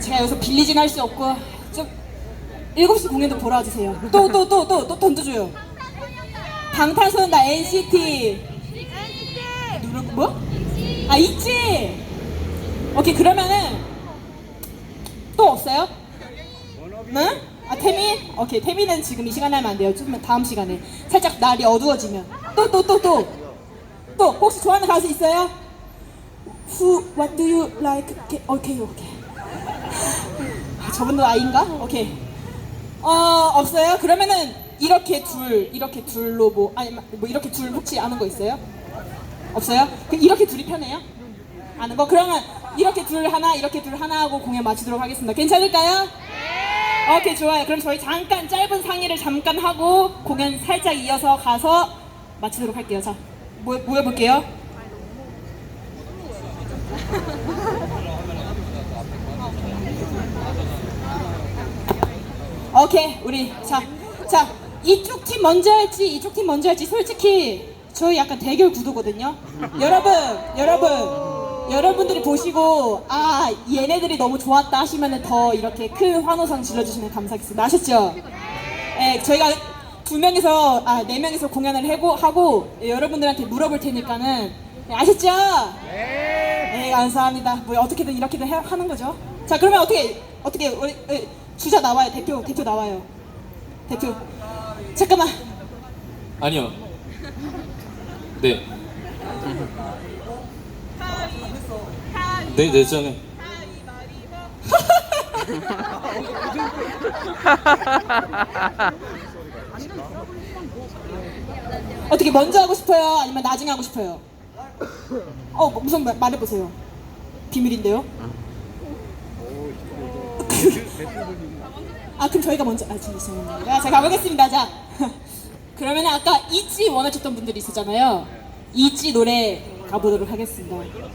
제가 여기서 빌리진 할 수 없고 좀 7시 공연도 보러 와주세요. 또 또 또 또 또 던져줘요. 방탄소년단 NCT 누구 뭐? 아 있지. 오케이 그러면은 또 없어요? 응? 아 태민? 오케이 태민은 지금 이 시간에 하면 안 돼요. 좀 다음 시간에 살짝 날이 어두워지면 또 또 또 또 또 혹시 좋아하는 가수 있어요? Who What do you like? 오케이 오케이 오케이. 아, 저분도 아이인가? 오케이. 어 없어요? 그러면은 이렇게 둘 이렇게 둘로 뭐 아니 뭐 이렇게 둘 혹시 아는 거 있어요? 없어요? 그 이렇게 둘이 편해요? 아는 거? 그러면 이렇게 둘 하나 이렇게 둘 하나 하고 공연 마치도록 하겠습니다. 괜찮을까요? 네. 오케이 좋아요. 그럼 저희 잠깐 짧은 상의를 잠깐 하고 공연 살짝 이어서 가서 마치도록 할게요. 자 모여, 모여볼게요. 오케이 우리. 자자 이쪽 팀 먼저 할지 이쪽 팀 먼저 할지 솔직히 저희 약간 대결 구도거든요. 여러분 여러분 여러분들이 보시고 아 얘네들이 너무 좋았다 하시면은 더 이렇게 큰 환호성 질러주시면 감사하겠습니다. 아셨죠? 네 저희가 두 명이서 아 네 명이서 공연을 하고 하고 예, 여러분들한테 물어볼 테니까는 네, 아셨죠? 네. 감사합니다. 뭐 어떻게든 이렇게든 해- 하는 거죠. 자 그러면 어떻게 어떻게 우리 에, 주자 나와요. 대표 대표 나와요. 대표. 잠깐만. 아니요. 네. 네, 네, 저는. 어떻게 먼저 하고 싶어요? 아니면 나중에 하고 싶어요? 어 뭐, 무슨 말 말해보세요. 비밀인데요 아 그럼 저희가 먼저 아 죄송합니다. 자 가보겠습니다. 자 그러면 아까 이지 원하셨던 분들이 있었잖아요. 이지 노래 가보도록 하겠습니다